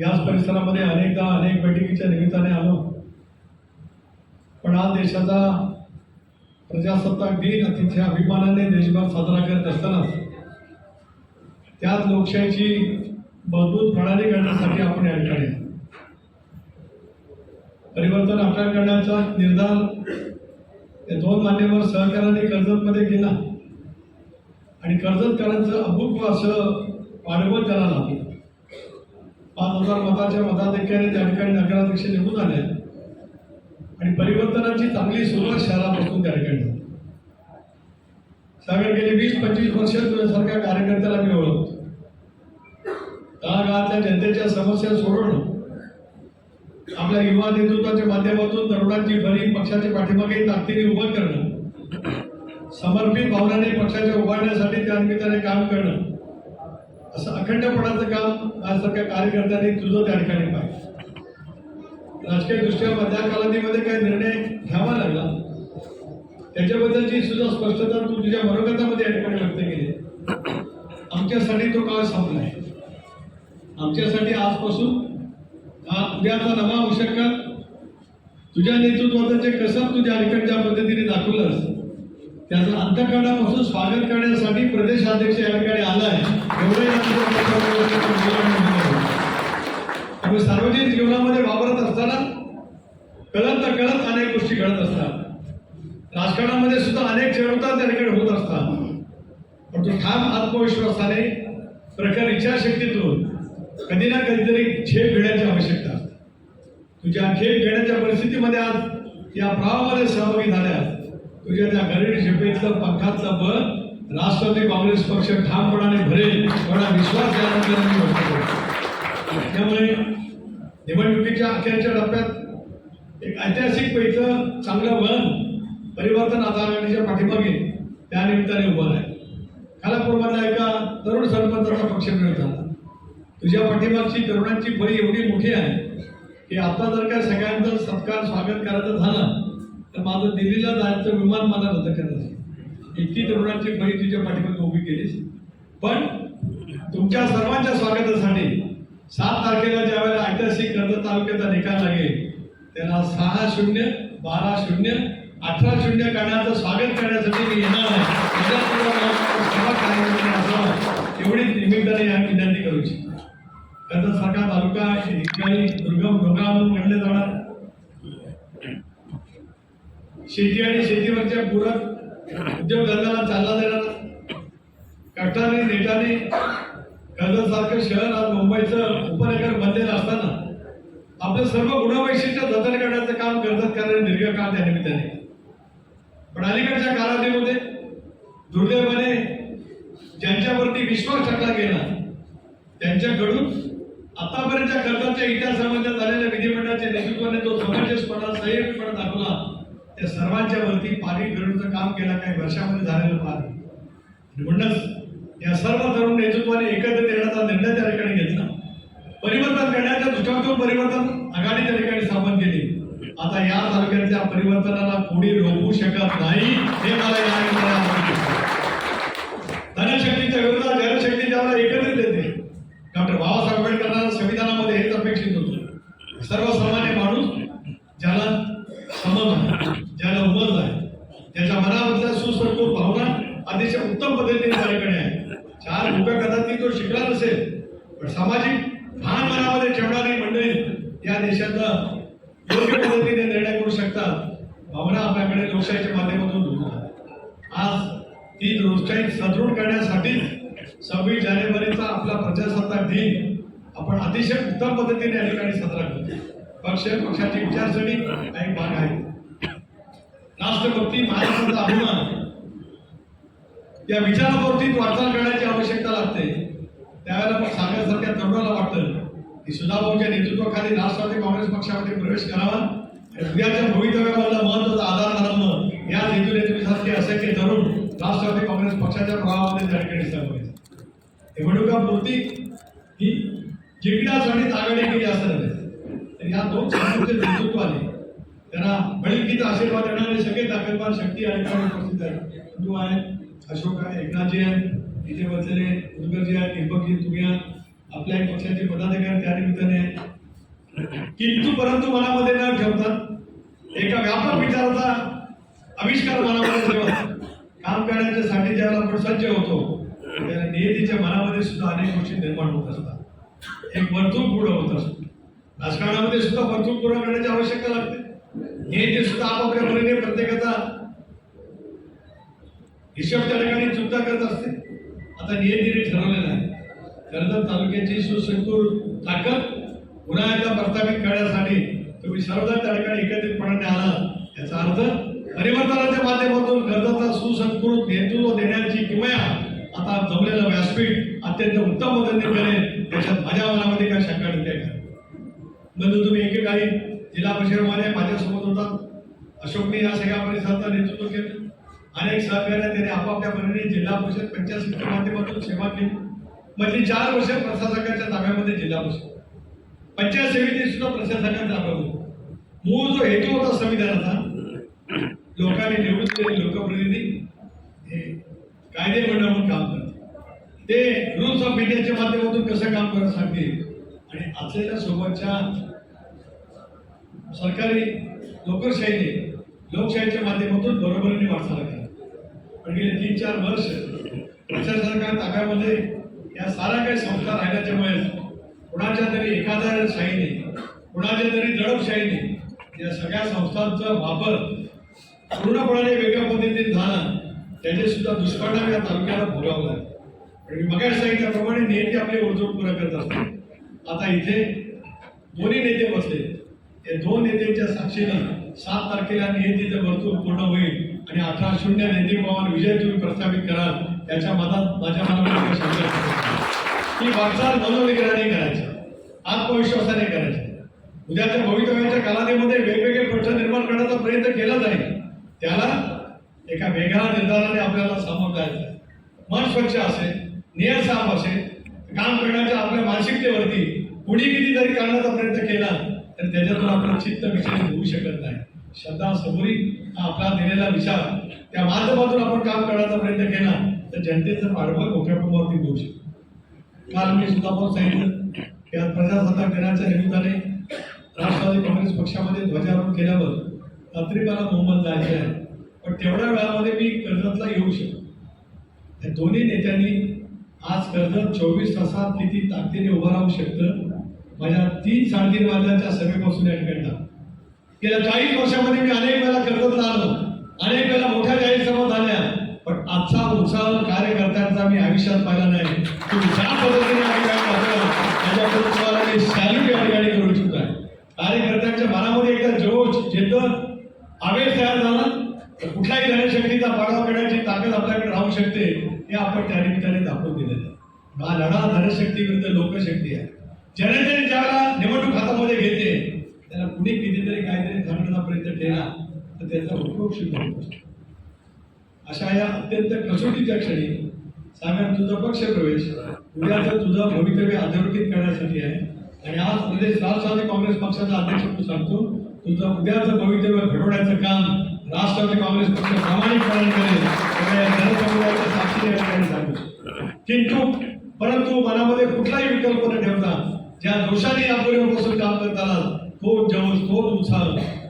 याच परिसरामध्ये अनेकदा अनेक बैठकीच्या निमित्ताने आलो. पण आज देशाचा प्रजासत्ताक दिन अतिशय अभिमानाने देशभर साजरा करत असतानाच त्याच लोकशाहीची मजबूत प्रणाली करण्यासाठी आपण या ठिकाणी परिवर्तन आपल्या करण्याचा निर्धार या दोन मान्यवर सहकाराने कर्जतमध्ये केला. आणि कर्जतकरांचं अभूत असं पाठबळ त्याला लागलं. हजार मताच्या मताधिक्याने त्या ठिकाणी नगराध्यक्ष निघून आले आणि परिवर्तनाची चांगली सुरुवात शहरापासून त्या ठिकाणी झाली. सागर गेली वीस पंचवीस वर्ष तुझ्यासारख्या कार्यकर्त्याला मी ओळखतो तळागाळातल्या जनतेच्या समस्या सोडवणं आपल्या युवा नेतृत्वाच्या माध्यमातून तरुणांची भरी पक्षाच्या पाठीमागे ताकदीने उभं करणं समर्पित भावनाने पक्षाच्या उभारण्यासाठी त्या निमित्ताने काम करणं असं अखंडपणाचं काम आज माझ्यासारख्या कार्यकर्त्यांनी तुझं त्या ठिकाणी पाहिजे राजकीय दृष्ट्या मध्या कालावधीमध्ये काही निर्णय घ्यावा लागला. त्याच्याबद्दलची सुद्धा स्पष्टता तू तुझ्या मनोगतामध्ये या ठिकाणी व्यक्त केली. आमच्यासाठी तो काळ संपला आहे. आमच्यासाठी आजपासून हा उद्याचा नवा आवश्यक तुझ्या नेतृत्वाचं जे कसं तुझ्या अलीकडे ज्या पद्धतीने दाखवलंस त्याचं अंतकरणापासून स्वागत करण्यासाठी प्रदेशाध्यक्ष या ठिकाणी आहे. एवढं या ठिकाणी त्यामुळे सार्वजनिक जीवनामध्ये वावरत असताना कळत तर कळत अनेक गोष्टी घडत असतात राजकारणामध्ये सुद्धा अनेक चढउतार त्या ठिकाणी होत असतात पण तो ठाम आत्मविश्वासाने प्रखर इच्छाशक्तीतून कधी ना कधीतरी झेप घेण्याची आवश्यकता तुझ्या झेप घेण्याच्या परिस्थितीमध्ये आज या प्रवाहामध्ये सहभागी झाल्यास तुझ्या त्या गरीब झेपेतलं पंखातलं बळ राष्ट्रवादी काँग्रेस पक्ष ठामपणाने भरेल एवढा विश्वास यानंतर त्यामुळे निवडणुकीच्या अखेरच्या टप्प्यात एक ऐतिहासिक पैचं चांगलं वळण परिवर्तन आता आघाडीच्या पाठीमागे त्या निमित्ताने उभं आहे खालापूरमधला एका तरुण सरपंचाचा पक्ष मिळत झाला तुझ्या पाठीमागची तरुणांची फळी एवढी मोठी आहे की आता जर का सगळ्यांचं सत्कार स्वागत करायचं झालं तर माझं दिल्लीला जायचं विमान मला रद्द करायचं इतकी तरुणांची फळी तुझ्या पाठीमागे उभी केलीस. पण तुमच्या सर्वांच्या स्वागतासाठी सात तारखेला ज्या वेळेला ऐतिहासिक कर्ज तालुक्याचा निकाल लागेल त्याला सहा शून्य बारा शून्य अठरा शून्य करण्याचं स्वागत करण्यासाठी मी येणार आहे. एवढी एवढीच निमित्ताने या विनंती करू इच्छितो. कर्जत सारखा तालुका या ठिकाणी दुर्गम म्हणून म्हणले जाणार. शेती आणि शेतीवरच्या पूरक उद्योगधंद्याला चालना देणार. कष्टाने नेटाने कर्जत सारखं शहर आज मुंबईचं उपनगर बनलेलं असताना आपलं सर्व गुणवैशिष्ट्य जतन करण्याचं काम कर्जत करणारे दीर्घकाळ त्या निमित्ताने. पण अलीकडच्या कालावधीमध्ये दुर्दैवाने ज्यांच्यावरती विश्वास टाकला गेला त्यांच्याकडून आतापर्यंतच्या कर्जाच्या इतिहासामध्ये झालेल्या विधिमंडळाच्या नेतृत्वाने जो समंजसपणा संयमीपणा दाखवला त्या सर्वांच्या वरती पाणी फिरवण्याचं काम केलं काही वर्षामध्ये झालेलं पार आणि म्हणूनच या सर्व तरुण नेतृत्वाने एकत्र येण्याचा निर्णय त्या ठिकाणी घेतला. परिवर्तन करण्याच्या दृष्टांतून परिवर्तन आघाडी त्या ठिकाणी स्थापन केली. आता या तालुक्यातल्या परिवर्तनाला कोणी रोखू शकत नाही हे मला या निमित्ताने धनशक्तीच्या विरोधात जनशक्ती त्याला एकत्रित येते डॉक्टर बाबासाहेब आंबेडकरांना संविधानामध्ये हेच अपेक्षित होतं. सर्वसामान्य माणूस ज्याला समज आहे ज्याला उमज आहे त्याच्या मनामधल्या सुसंस्कृत भावना अतिशय उत्तम पद्धतीने त्याच्याकडे आहे चार मुख्य कदाचित तो शिकला नसेल पण सामाजिक भान मनामध्ये ठेवणारी मंडळी या देशाचा योग्य पद्धतीने निर्णय करू शकतात. भावना आपल्याकडे लोकशाहीच्या माध्यमातून दुखतात आज ती लोकशाही सदृढ करण्यासाठी सव्वीस जानेवारीचा आपला प्रजासत्ताक दिन आपण अतिशय उत्तम पद्धतीने या ठिकाणी साजरा करतो. पक्ष पक्षाची विचारसरणी काही भाग आहे. राष्ट्रभक्ती महाराष्ट्राचा अभिमान. या विचारावरती वाटचाल करण्याची आवश्यकता लागते. त्यावेळेला मग सांगण्यासारख्या तरुणाला वाटतं की सुधाभाऊच्या नेतृत्वाखाली राष्ट्रवादी काँग्रेस पक्षामध्ये प्रवेश करावा. आणि उद्याच्या भवितव्यामधला महत्त्वाचा आधार धर्म या हेतूने तुम्ही सारखे असंख्य तरुण राष्ट्रवादी काँग्रेस पक्षाच्या प्रभावामध्ये त्या ठिकाणी सहभागी झाले. निवडणुका पुरती ही जिंकण्यासाठी आघाडी केली असं नाही तर या दोन संस्थेचे नेतृत्व आले त्यांना बळीकीचा आशीर्वाद देणारे सगळे ताकदवान शक्ती आणि उपस्थित आहेत हिंदू आहेत अशोक आहे एकनाथजी आहेत इथे बसलेले उदगरजी आहेत दीपकजी तुम्ही आहात. आपल्या पक्षाचे पदाधिकारी त्या निमित्ताने किंतु परंतु मनामध्ये न ठेवतात एका व्यापक विचाराचा आविष्कार मनामध्ये ठेवतात काम करण्याच्यासाठी ज्याला आपण सज्ज होतो त्या नियतीच्या मनामध्ये सुद्धा अनेक गोष्टी निर्माण होत असतात. एक वर्तुळ पूर्ण होत असतो. राजकारणामध्ये सुद्धा वर्तुळ पूर्ण करण्याची आवश्यकता लागते. नियती सुद्धा आपापल्या परीने प्रत्येकाचा हिशोब त्या ठिकाणी चुकता करत असते. आता नियतीने ठरवलेलं आहे. कर्जत तालुक्याची सुसंकुल ताकद पुन्हा एकदा प्रस्थापित करण्यासाठी तुम्ही सर्वजण त्या ठिकाणी एकत्रितपणाने आला. याचा अर्थ परिवर्तनाच्या माध्यमातून कर्जाचा सुसंस्कृत नेतृत्व देण्याची किमया आता जमलेलं व्यासपीठ अत्यंत उत्तम पद्धतीने करेल. त्याच्यात माझ्या मनामध्ये काय शंका नाही काय बंधू तुम्ही एकेकाळी जिल्हा परिषदेमध्ये माझ्यासोबत होतात अशोकने या सगळ्या परिसराचं नेतृत्व केलं. अनेक सहकार्य त्याने आपापल्या परीने जिल्हा परिषद पंचायत समितीच्या माध्यमातून सेवा केली. मधली चार वर्ष प्रशासकाच्या ताब्यामध्ये जिल्हा बसतो पंचायत समिती सुद्धा प्रशासकाच्या ताब्यामध्ये. मूळ जो हेतू होता संविधानाचा लोकांनी निवडून दिलेले लोकप्रतिनिधी हे कायदे मंडळ म्हणून काम करतात ते रूल्स ऑफ इंडियाच्या माध्यमातून कसं काम करत सांगतील? आणि असलेल्या सोबतच्या सरकारी नोकरशाहीने लोकशाहीच्या माध्यमातून बरोबरीने वाटचाल करा पण गेले तीन चार वर्ष प्रशासनाच्या ताब्यामध्ये या साऱ्या काही संस्था राहिल्याच्यामुळे कुणाच्या तरी एखाद्या शाहीने कुणाच्या तरी दडपशाहीने या सगळ्या संस्थांचा वापर पूर्णपणाने वेगळ्या पद्धतीने झाला. त्याचे सुद्धा दुष्परिणाम या तालुक्याला भोगावं लागले. आणि मग सांगितल्याप्रमाणे नेते आपले वर्तुळ पुरं करत असतात आता इथे दोन्ही नेते बसले. या दोन नेत्यांच्या साक्षीनं सात तारखेला नियतीचं वर्तुळ पूर्ण होईल आणि अठरा शून्य नेते पवार विजय तुम्ही प्रस्थापित कराल. त्याच्या मतात माझ्या मनामध्ये शंका ही वाटचाल मनोनिग्रहाने करायची. आत्मविश्वासाने करायची. उद्याच्या भवितव्याच्या कालावधीमध्ये वेगवेगळे प्रश्न निर्माण करण्याचा प्रयत्न केला जाईल. त्याला एका वेगळ्या निर्धाराने आपल्याला सामोरं जायचं आहे. मन स्वच्छ असेल नियत साफ असेल काम करण्याच्या आपल्या मानसिकतेवरती कुणी किती जरी करण्याचा प्रयत्न केला तर त्याच्यातून आपलं चित्त विचलित होऊ शकत नाही. श्रद्धा सबुरी हा आपला दिलेला विचार त्या माध्यमातून आपण काम करण्याचा प्रयत्न केला तर जनतेचं पाठबळ मोठ्या होऊ देऊ शकतो. काल मी सुद्धा पण सांगितलं की आज प्रजासत्ताक दिनाच्या निमित्ताने राष्ट्रवादी काँग्रेस पक्षामध्ये ध्वजारोहण केल्यावर रात्री मला मुंबईत जायचं आहे. पण तेवढ्या वेळामध्ये मी कर्जतला येऊ शकतो या दोन्ही नेत्यांनी आज कर्जत चोवीस तासात किती ताकदीने उभं राहू शकतं माझ्या तीन साडेतीन वाजल्याच्या सभेपासून या ठिकाणी गेल्या चाळीस वर्षामध्ये मी अनेक वेळा कर्जतला आलो अनेक वेळा मोठ्या जाहीर सभा झाल्या. पण आजचा उत्साह कार्यकर्त्यांचा मी आयुष्यात पाहिला नाही. तुम्ही ज्या पद्धतीने आम्ही काय पाहतो त्याच्याबद्दल तुम्हाला मी सॅल्यूट या ठिकाणी करू इच्छित आहे. कार्यकर्त्यांच्या मनामध्ये एकदा जोश जिद्द आवेश तयार झाला तर कुठल्याही जनशक्तीचा पाडाव करण्याची ताकद आपल्याकडे राहू शकते हे आपण त्या निमित्ताने दाखवून दिलेलं आहे. हा लढा धनशक्ती विरुद्ध लोकशक्ती आहे. जनतेने ज्याला निवडणूक हातामध्ये घेते त्याला कुणी कितीतरी काहीतरी करण्याचा प्रयत्न केला तर त्याचा उपयोग सिद्ध होतो अशा या अत्यंत कसोटीच्या क्षणी साहेब तुझा पक्ष प्रवेश उद्याचं तुझं भवितव्य अधोरेखित करण्यासाठी आहे. आणि आज प्रदेश राष्ट्रवादी काँग्रेस पक्षाचा अध्यक्ष तू सांगतो तुझं उद्याचं भवितव्य घडवण्याचं काम राष्ट्रवादी काँग्रेस पक्ष प्रामाणिकपणे करेल जनसमुदायाच्या साक्षीने ठिकाणी सांगतो. किंतु परंतु मनामध्ये कुठलाही विकल्प न ठेवता ज्या दोषाने यापूर्वीपासून काम करताना तो जवळ तो उत्साह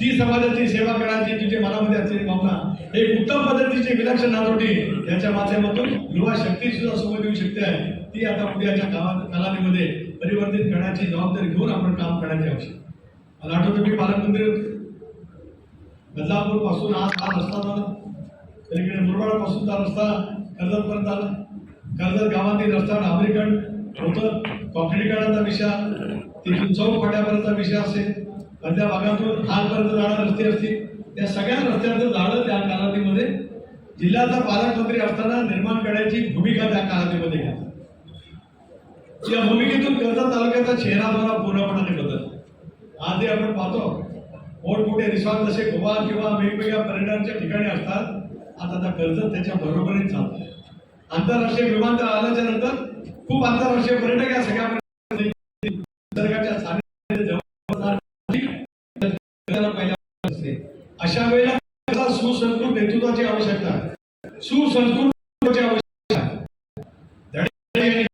ती समाजाची सेवा करण्याची तुझ्या मनामध्ये असलेली भावना एक उत्तम पद्धतीची विलक्षण नातोटी याच्या माध्यमातून युवा शक्ती सुद्धा सोबत येऊ शकते आहे. ती आता उद्याच्या गावात कालावधीमध्ये परिवर्तित करण्याची जबाबदारी घेऊन आपण काम करण्याची आवश्यक मला आठवतं मी पालकमंत्री बदलापूरपासून आज हा रस्ता झाला. पलीकडे मुरबाड रस्ता कर्जतपर्यंत आला. कर्जत गावातील रस्ता डाबरीकड होतं. कॉन्क्रीटीकरणाचा विषय तिथून चौक फाट्यापर्यंतचा विषय असेल. मधल्या भागातून खालपर्यंत जाणारे रस्ते असतील. त्या सगळ्या रस्त्यांचं झाडं त्या कालावधीमध्ये जिल्ह्याचा पालकमंत्री असताना निर्माण करण्याची भूमिका त्या कालावधीमध्ये घ्या या भूमिकेतून कर्जत तालुक्याचा चेहरा मला पूर्णपणाने बदल आजही आपण पाहतो मोठमोठे रिसॉर्ट जसे गोवा किंवा वेगवेगळ्या पर्यटनाच्या ठिकाणी असतात आता त्या कर्जत त्याच्या बरोबरीने चालतंय आंतरराष्ट्रीय विमानतळ आल्याच्यानंतर खूप आंतरराष्ट्रीय पर्यटक या सगळ्या निसर्गाच्या सानिध्यात जवळ करायला पहिल्या असते. अशा वेळेला त्याला सुसंस्कृत नेतृत्वाची आवश्यकता आहे सुसंस्कृत आवश्यकता आहे धडे-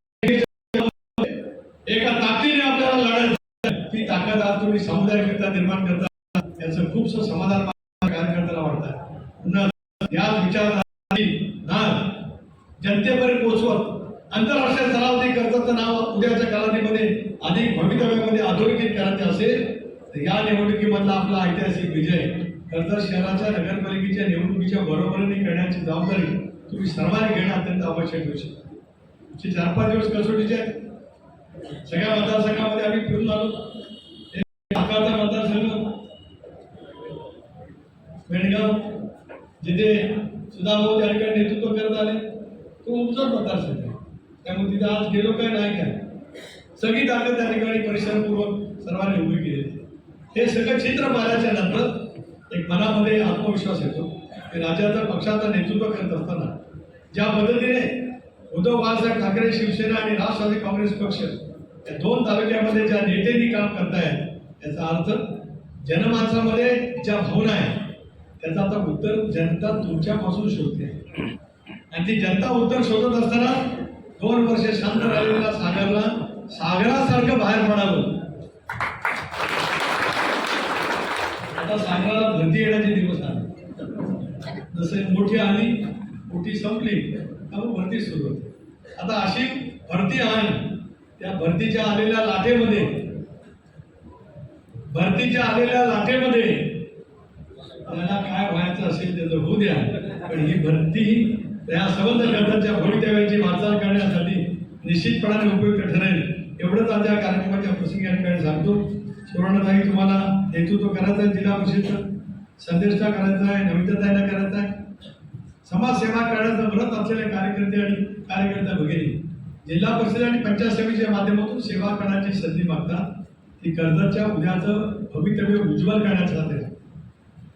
एका ताकदीने आपल्याला लढायचं आहे. ती ताकद आज तुम्ही समुदायाकरिता निर्माण करतात. त्याचं खूपसं समाधान कार्यकर्त्याला वाटतं पुन्हा या विचार ना जनतेपर्यंत पोहोचवत आंतरराष्ट्रीय स्तरावरती करतात नाव उद्याच्या कालावधीमध्ये अधिक भवितव्यामध्ये अधोरेखित करायचे असेल तर या निवडणुकीमधला आपला ऐतिहासिक विजय कर्जत शहराच्या नगरपालिकेच्या निवडणुकीच्या बरोबरीने करण्याची जबाबदारी तुम्ही सर्वांनी घेणं अत्यंत आवश्यक होऊ चार पाच दिवस कसोटीचे आहेत. सगळ्या मतदारसंघामध्ये आम्ही फिरून आलो. एक आकारचा मतदारसंघ बेळगाव जिथे सुधाभाऊ त्या ठिकाणी नेतृत्व करत आले तो उपजत मतदारसंघ आहे. त्यामुळे तिथे आज गेलो काय नाही काय? सगळी ताकद त्या ठिकाणी परिश्रमपूर्वक सर्वांनी उभी केली. हे सगळं चित्र पाहिल्याच्या नंतर एक मनामध्ये आत्मविश्वास येतो. की राज्याचा पक्षाचं नेतृत्व करत असताना ज्या पद्धतीने उद्धव बाळासाहेब ठाकरे शिवसेना आणि राष्ट्रवादी काँग्रेस पक्ष या दोन तालुक्यामध्ये ज्या नेत्यांनी काम करतायत याचा अर्थ जनमानसामध्ये ज्या भावना आहेत त्याचं आता उत्तर जनता तुमच्यापासून शोधते. आणि ती जनता उत्तर शोधत असताना दोन वर्ष शांत राहिलेला सागरला सागरासारखं बाहेर पडावं. आता सागराला भरती येण्याचे दिवस आले. जसे मोठी आली मोठी संपली त्यामुळे भरती सुरू होते. आता अशी भरती आहे त्या भरतीच्या आलेल्या लाटेमध्ये भरतीच्या आलेल्या लाटेमध्ये त्याला काय व्हायचं असेल त्याचं होऊ द्या. पण ही भरती त्या संबंध ग्रंथाच्या भवितव्याची वाटचाल करण्यासाठी निश्चितपणाने उपयुक्त ठरेल. एवढंच आज या कार्यक्रमाच्या प्रसंगी या ठिकाणी सांगतो. सुवर्णताई तुम्हाला नेतृत्व करायचं आहे जिल्हा परिषदचं? संदेशता करायचा आहे नमिताताईंना करायचा आहे? समाजसेवा करण्याचं व्रत असलेले कार्यकर्ते आणि कार्यकर्त्या वगैरे जिल्हा परिषद आणि पंचायत समितीच्या माध्यमातून सेवा करण्याची संधी मागतात. ती कर्जतच्या उद्याचं भवितव्य उज्ज्वल करण्यासाठी आहे.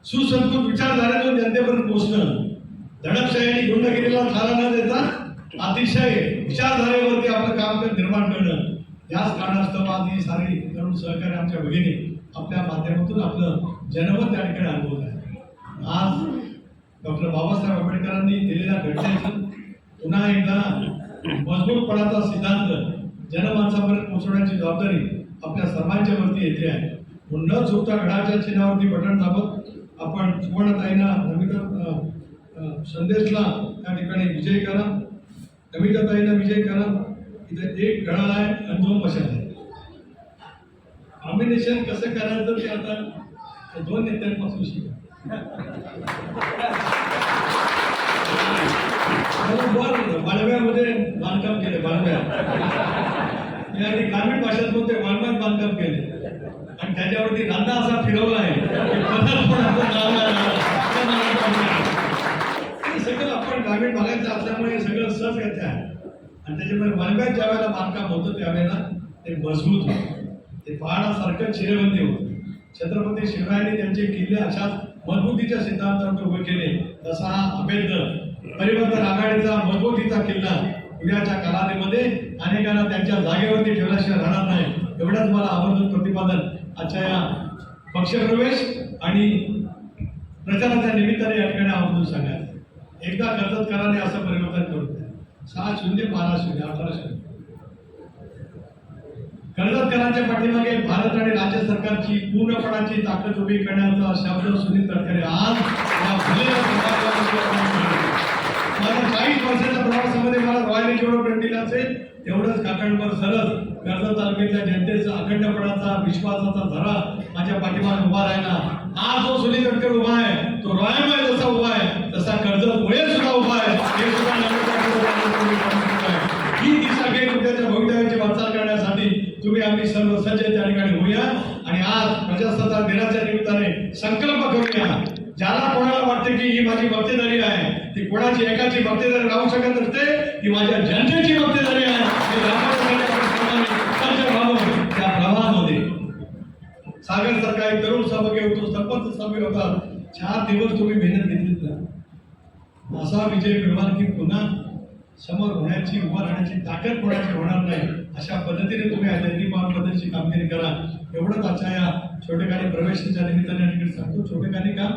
सुसंस्कृत विचारधारेतून जनतेपर्यंत पोहोचणं. दडपशाही आणि गुंडगिरीला थारा न देता अतिशय विचारधारेवरती आपलं काम निर्माण करणं. याच कारणास्तव आज ही सारी तरुण सहकारी आमच्या भगिनी आपल्या माध्यमातून आपलं जनमत त्या ठिकाणी अनुभवत आहे आज डॉक्टर बाबासाहेब आंबेडकरांनी दिलेल्या घटनेचं पुन्हा एकदा मजबूतपणाचा सिद्धांत जनमानसापर्यंत पोहोचवण्याची जबाबदारी आपल्या सर्वांच्या वरती येते आहे. म्हणून न चुकता घडाच्या चिन्हावरती बटन दाबत आपण सुवर्णताईंना नमिता संदेशला त्या ठिकाणी विजय करा. नमिताताईंना विजय करा. इथे एक घडा आहे आणि दोन मशाल आहे. कॉम्बिनेशन कसं करायचं ते आता दोन नेत्यांपासून शिका. बाळव्यामध्ये बांधकाम केले मालव्या आणि ग्रामीण भाषेत बोलते मालव्यात बांधकाम केले आणि त्याच्यावरती रांदा असा फिरवला आहे हे सगळं आपण ग्रामीण भागाचं असल्यामुळे सगळं सहज घ्यायचं आहे. आणि त्याच्यामुळे मालव्यात ज्या वेळेला बांधकाम होतं त्यावेळेला ते मजबूत होतं. ते पहाडासारखं चिरेबंदी होतं. छत्रपती शिवरायांनी त्यांचे किल्ले अशाच मजबूतीच्या सिद्धांतावर उभे केले तसा हा अभेद्य परिवर्तन आघाडीचा मजबूतीचा किल्ला. उद्याच्या कालावधीमध्ये अनेकांना त्यांच्या जागेवरती ठेवल्याशिवाय राहणार नाही. एवढंच मला आवर्जून प्रतिपादन. आजच्या या पक्षप्रवेश आणि प्रचाराच्या निमित्ताने या ठिकाणी आवर्जून सांगायचं एकदा कर्जतकरांनी असं परिवर्तन करून द्या. सहा शून्य बारा शून्य अठरा शून्य. कर्जतकरांच्या पाठीमागे भारत आणि राज्य सरकारची पूर्णपणाची ताकद उभी करण्याचा शब्द सुनील तटकरे आज या भलेल्या सभागृहामध्ये आपण केला. माझ्या चाळीस वर्षाच्या प्रवासामध्ये मला रॉयल जेवढं भेट असेल. तेवढंच काकणवर सरस कर्जत तालुक्यातल्या जनतेचा अखंडपणाचा विश्वासाचा धरा माझ्या पाठीमागे उभा राहिला. आज जो सुनील तटकर उभा आहे तो रॉयल रॉयलमध्ये जसा उभा आहे तसा कर्जत मुळे सुद्धा उभा आहे. हे सुद्धा ही दिशा घेत उद्याच्या भवितव्याची वाटचाल करण्यासाठी तुम्ही आम्ही सर्व सज्ज त्या ठिकाणी होऊया. आणि आज प्रजासत्ताक दिनाच्या निमित्ताने संकल्प करूया ज्याला कोणाला वाटते की ही माझी बक्तेदारी आहे ती कोणाची एकाची बक्तेदारी राहू शकत नसते ती माझ्या जनतेची बक्तेदारी आहे. त्या प्रवाहामध्ये सागर सरकारी एक तरुण सहभागी होतो सरपंच सहभागी होता. चार दिवस तुम्ही मेहनत घेतलीत ना असा विजय मिळवा की पुन्हा समोर होण्याची उभा राहण्याची ताकद कोणाची होणार नाही. अशा पद्धतीने तुम्ही दैनिकमान पद्धतीची कामगिरी करा. एवढंच आजच्या या छोटेखानी प्रवेशाच्या निमित्ताने सांगतो. छोटेखानी का?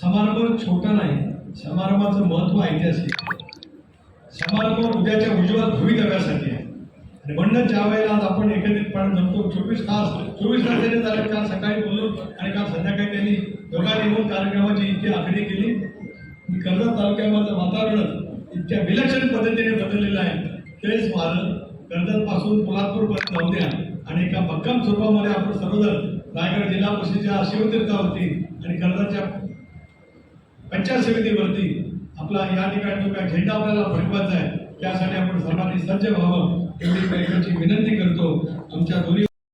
समारंभ छोटा नाही. समारंभाचं महत्त्व ऐतिहासिक समारंभ उद्याच्या उज्ज्वल भवितव्यासाठी आहे. आणि म्हणणं ज्या वेळेला आज आपण एकत्रितपणे जमतो चोवीस तास चोवीस तास त्याने झाले काल सकाळी बोललो आणि काल संध्याकाळी त्यांनी दोघांनी येऊन कार्यक्रमाची इतकी आखणी केली. की कर्जत तालुक्यामधलं वातावरण इतक्या विलक्षण पद्धतीने बदललेलं आहे. तेच स्मारक कर्जतपासून पोलादपूरपर्यंत पोलादपूर जाऊ द्या आणि एका भक्कम स्वरूपामध्ये आपण सर्वजण रायगड जिल्हा परिषदेच्या शिवतीर्थावरती आणि कर्जतच्या पंचायत समितीवरती आपला या ठिकाणी जो काय झेंडा आपल्याला फडकवायचा आहे त्यासाठी आपण सर्वांनी सज्ज व्हावं एवढी विनंती करतो. तुमच्या दोन्ही